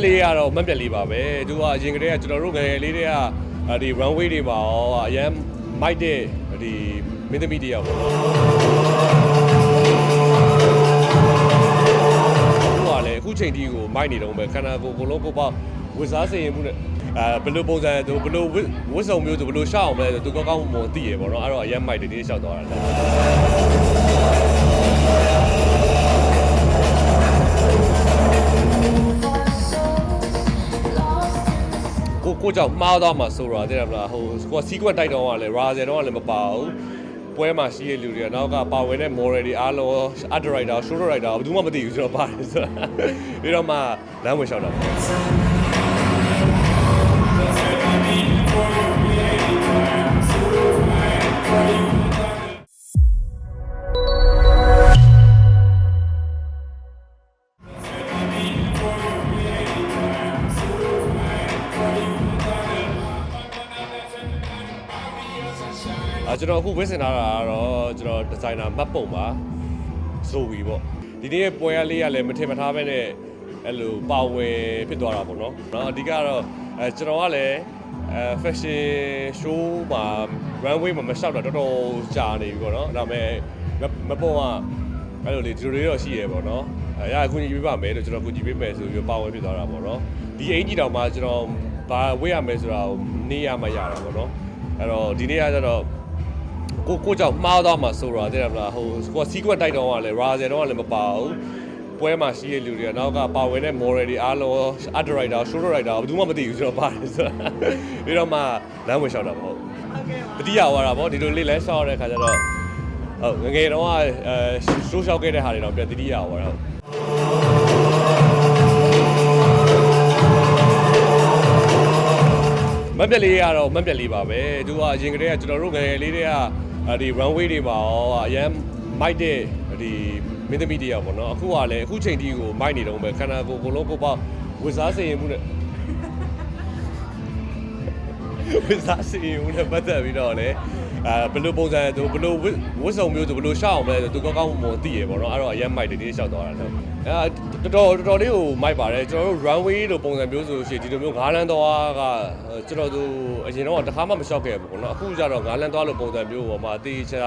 က်လေးကတော့မတ်ပြက်လေးပါပဲသူကအရင်ကတည်းကကျွန်တော်တို့ငယ်ငယ်လေးတွေကအာဒီ runway တွေမှာရောအရန်မိုက်တဲ့ဒီမင်းသမီးတယောက်ပေါ့နော်ဟိုကလည်းအခုချိန်ထိကိုမိုက်နေတော့ပဲခန္ဓာကိုယ်ကိုယ်လုံးကိုပေါ့ဝတ်စားစေရင်မှုနဲ့အဲဘယ်လိုပုံစံသူဘယ်လိုဝတ်ဝတ်စုံမျိုးသူဘယ်လိုရှောက်အောင်လဲဆိုသူကောင်းကောင်းမွန်သိရပေါ့နော်အဲ့တော့အရန်မိုက်တယ်ဒီနေ့ရှောက်သွားတာ ကိုကိုကြောင့်မှားသွားမှာဆိုတော့တဲ့မလားဟိုကိုစီကွက်တိုက်တော့ကလည်းရာဇယ်တော့ကလည်းမပါဘူးပွဲမှာရှိတဲ့လူတွေကနောက်ကပါဝင်တဲ့ moral တွေအားလုံး art director show director ဘယ်သူမှမသိဘူးကျွန်တော်ပါတယ်ဆိုတာပြီးတော့မှလမ်းဝင်လျှောက်တာပေါ့ အာကျွန်တော်အခုဝတ်ဆင်ထားတာကတော့ကျွန်တော်ဒီဇိုင်နာမတ်ပုံပါဇိုဝီပေါ့ဒီနေ့ရဲ့ပွဲရလေးကလည်းမထင်မထားပဲနဲ့အဲ့လိုပါဝင်ဖြစ်သွားတာပေါ့နော်။နော်အဓိကတော့အဲကျွန်တော်ကလည်းအဲ fashion show မှာ runway မှာမလျှောက်တာတော်တော်ကြာနေပြီပေါ့နော်။ဒါပေမဲ့မပေါ်ကအဲ့လိုလေဒီလိုလေးတော့ရှိရပေါ့နော်။အဲရအခုကြီးပေးပါမယ်လို့ကျွန်တော်ကူညီပေးမယ်ဆိုပြီးပါဝင်ဖြစ်သွားတာပေါ့နော်။ဒီအင်ကြီးတောင်မှကျွန်တော်ဘာဝေ့ရမယ်ဆိုတာကိုနေရမှရတာပေါ့နော်။အဲ့တော့ဒီနေ့ကကျတော့ ကိုကိုကြောင့်မှားသွားမှာဆိုတော့တဲ့မလားဟိုကိုစီကွက်တိုက်တော့ကလည်းရာဇယ်တော့ကလည်းမပါဘူးပွဲမှာရှိတဲ့လူတွေကနောက်ကပါဝင်တဲ့ moral တွေအားလုံး art director show director ဘယ်သူမှမသိဘူးကျွန်တော်ပါတယ်ဆိုတာပြီးတော့မှလမ်းဝင်လျှောက်တာပေါ့ဟုတ်ကဲ့ပါတတိယဝါတာပေါ့ဒီလိုလေးလဲလျှောက်ရတဲ့ခါကျတော့ဟုတ်ငယ်ငယ်တော့အဲ show လျှောက်ခဲ့တဲ့ဟာတွေတော့ပြန်တတိယဝါတာဟုတ်မတ်ပြက်လေးကတော့မတ်ပြက်လေးပါပဲသူကအရင်ကတည်းကကျွန်တော်တို့ငယ်ငယ်လေးတွေကအာ ဒီ runway တွေမှာရောအရန်မိုက်တဲ့ဒီမင်းသမီးတယောက်ပေါ့နော်အခုကလည်းအခုချိန်ထိကိုမိုက်နေတော့ပဲခန္ဓာကိုယ်ကိုယ်လုံးကိုပေါ့ဝတ်စားစေရင်မှုနဲ့ဝတ်စားစီဦးနဲ့ပတ်သက်ပြီးတော့လေ အဲဘယ်လိုပုံစံသူဘယ်လိုဝတ်ဝတ်စုံမျိုးသူဘယ်လိုရှောက်အောင်လဲဆိုသူကောင်းကောင်းမွန်သိရပေါ့နော်အဲ့တော့အရင်မိုက်တယ်ဒီနေ့ရှောက်သွားတာတော့အဲတော်တော်တော်တော်လေးကိုမိုက်ပါတယ်ကျွန်တော်တို့ runway လိုပုံစံမျိုးဆိုလို့ရှိရင်ဒီလိုမျိုးငါးလန်းသွားကကျွန်တော်တို့အရင်တော့တခါမှမရှောက်ခဲ့ဘူးပေါ့နော်အခုကျတော့ငါးလန်းသွားလိုပုံစံမျိုးပေါ်မှာအသေးချာ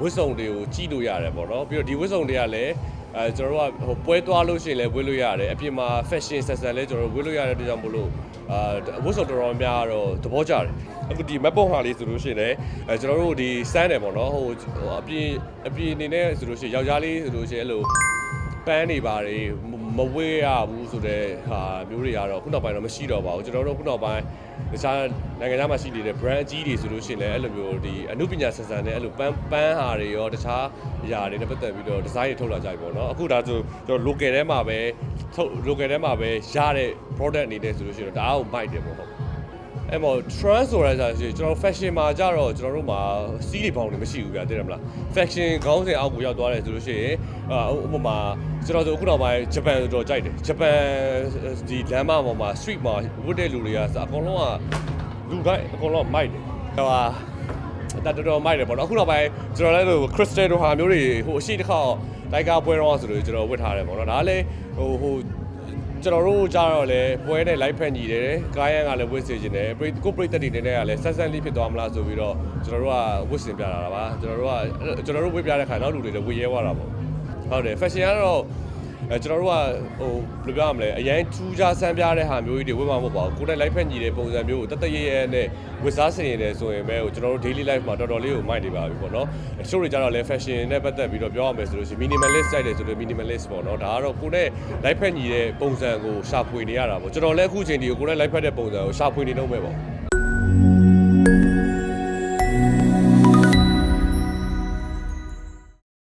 ဝတ်စုံတွေကိုကြည့်လို့ရတယ်ပေါ့နော်ပြီးတော့ဒီဝတ်စုံတွေကလည်း အဲကျွန်တော်တို့ကဟိုပွဲသွားလို့ရှိရင်လည်းဝတ်လို့ရတယ်အပြင်မှာ fashion ဆက်ဆက်လည်းကျွန်တော်တို့ဝတ်လို့ရတဲ့အတွက်ကြောင့်မို့လို့အာဝတ်စုံတော်တော်များတော့သဘောကျတယ်အခုဒီမက်ပုံဟာလေးဆိုလို့ရှိရင်လည်းအဲကျွန်တော်တို့ဒီစမ်းတယ်ပေါ့နော်ဟိုဟိုအပြင်အပြင်အနေနဲ့ဆိုလို့ရှိရင်ယောက်ျားလေးဆိုလို့ရှိရင်အဲ့လို ပန်းနေပါတယ်မဝေးရဘူးဆိုတဲ့ဟာမျိုးတွေကတော့ခုနောက်ပိုင်းတော့မရှိတော့ပါဘူးကျွန်တော်တို့ခုနောက်ပိုင်းတခြားနိုင်ငံခြားမှာရှိနေတဲ့ brand အကြီးတွေဆိုလို့ရှိရင်လည်းအဲ့လိုမျိုးဒီအမှုပညာဆက်ဆံတဲ့အဲ့လိုပန်းပန်းဟာတွေရောတခြားအရာတွေနဲ့ပတ်သက်ပြီးတော့ design တွေထုတ်လာကြပြီပေါ့နော်အခုဒါဆိုကျွန်တော် local ထဲမှာပဲထုတ် local ထဲမှာပဲရတဲ့ product အနေနဲ့ဆိုလို့ရှိရင်တော့ဒါအောင်မိုက်တယ်ပေါ့ဟုတ် အဲ့မော် trend ဆိုရတာဆိုကျွန်တော် fashion မှာကြတော့ကျွန်တော်တို့မှာစီးတွေပေါင်းတွေမရှိဘူးဗျာသိတယ်မလား fashion ခေါင်းစဉ်အောက်ကိုရောက်သွားတယ်ဆိုလို့ရှိရင်အာဥပမာကျွန်တော်တို့အခုနောက်ပိုင်းဂျပန်ဆိုတော့ကြိုက်တယ်ဂျပန်ဒီလမ်းမပေါ်မှာ street မှာဝတ်တဲ့လူတွေကစအကုန်လုံးကလူတိုင်းအကုန်လုံးမိုက်တယ်ဟိုဟာဒါတော်တော်မိုက်တယ်ပေါ့နော်အခုနောက်ပိုင်းကျွန်တော်လည်းဟို crystal တို့ဟာမျိုးတွေဟိုအရှိတစ်ခါတိုက်ကားပွဲတော့ဆိုလို့ကျွန်တော်ဝတ်ထားတယ်ပေါ့နော်ဒါလည်းဟိုဟို ကျွန်တော်တို့ကြတော့လေပွဲနဲ့ live ဖက်ညီတယ်ကားရန်ကလည်းဝစ်စေခြင်းတယ်ပရိကိုပရိသတ်တွေနဲ့ကလည်းဆက်ဆက်လေးဖြစ်သွားမလားဆိုပြီးတော့ကျွန်တော်တို့ကဝစ်စင်ပြတာပါကျွန်တော်တို့ကကျွန်တော်တို့ဝစ်ပြတဲ့ခါနောက်လူတွေလည်းဝစ်ရဲသွားတာပေါ့ဟုတ်တယ် fashion ကတော့ အဲကျွန်တော်တို့ကဟိုဘယ်လိုပြောရမလဲအရင်ထူးခြားဆန်းပြတဲ့ဟာမျိုးကြီးတွေဝတ်မှာမဟုတ်ပါဘူးကိုယ်တိုင် live ဖက်ညီတဲ့ပုံစံမျိုးကိုတသက်ရဲရဲနဲ့ဝစ်စားဆင်ရင်လည်းဆိုရင်ပဲကျွန်တော်တို့ daily life မှာတော်တော်လေးကိုမိုက်နေပါပြီပေါ့နော်အချို့တွေကြတော့လည်း fashion နဲ့ပတ်သက်ပြီးတော့ပြောရမယ်ဆိုလို့ရှိရင် minimalist တိုက်တယ်ဆိုတော့ minimalist ပေါ့နော်ဒါကတော့ကိုယ်နဲ့ live ဖက်ညီတဲ့ပုံစံကိုရှာဖွေနေရတာပေါ့ကျွန်တော်လည်းအခုချိန်ဒီကိုကိုယ်နဲ့ live ဖက်တဲ့ပုံစံကိုရှာဖွေနေတော့ပဲပေါ့